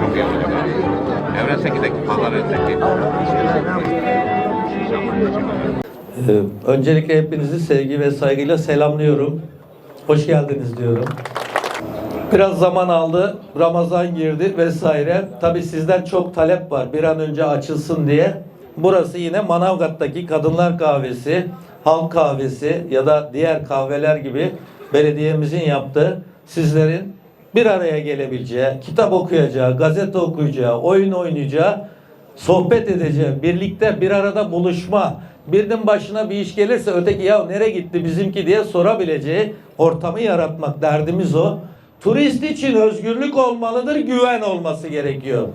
Çok iyi abi. Evrenseki'deki, Pazartesi'deki. Ee, Öncelikle hepinizi sevgi ve saygıyla selamlıyorum. Hoş geldiniz diyorum. Biraz zaman aldı, Ramazan girdi vesaire. Tabi sizden çok talep var bir an önce açılsın diye. Burası yine Manavgat'taki Kadınlar Kahvesi, Halk Kahvesi ya da diğer kahveler gibi belediyemizin yaptığı sizlerin bir araya gelebileceği, kitap okuyacağı, gazete okuyacağı, oyun oynayacağı sohbet edeceği, birlikte bir arada buluşma, birinin başına bir iş gelirse öteki ya nereye gitti bizimki diye sorabileceği ortamı yaratmak derdimiz o. Turist için özgürlük olmalıdır, güven olması gerekiyor.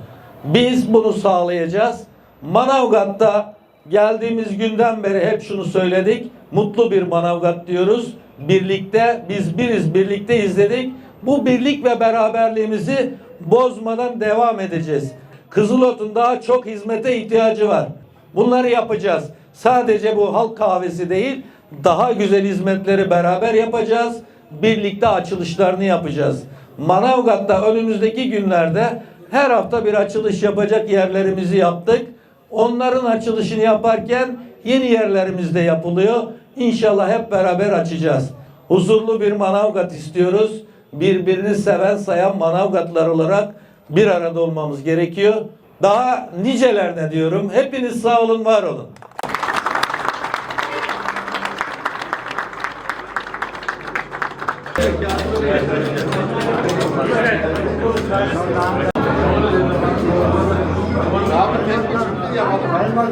Biz bunu sağlayacağız. Manavgat'ta geldiğimiz günden beri hep şunu söyledik. Mutlu bir Manavgat diyoruz. Birlikte biz biriz, birlikte izledik. Bu birlik ve beraberliğimizi bozmadan devam edeceğiz. Kızılot'un daha çok hizmete ihtiyacı var. Bunları yapacağız. Sadece bu halk kahvesi değil, daha güzel hizmetleri beraber yapacağız. Birlikte açılışlarını yapacağız. Manavgat'ta önümüzdeki günlerde her hafta bir açılış yapacak yerlerimizi yaptık. Onların açılışını yaparken yeni yerlerimizde yapılıyor. İnşallah hep beraber açacağız. Huzurlu bir Manavgat istiyoruz birbirini seven sayan Manavgatlar olarak bir arada olmamız gerekiyor. Daha nicelerine diyorum. Hepiniz sağ olun, var olun. Yapalım.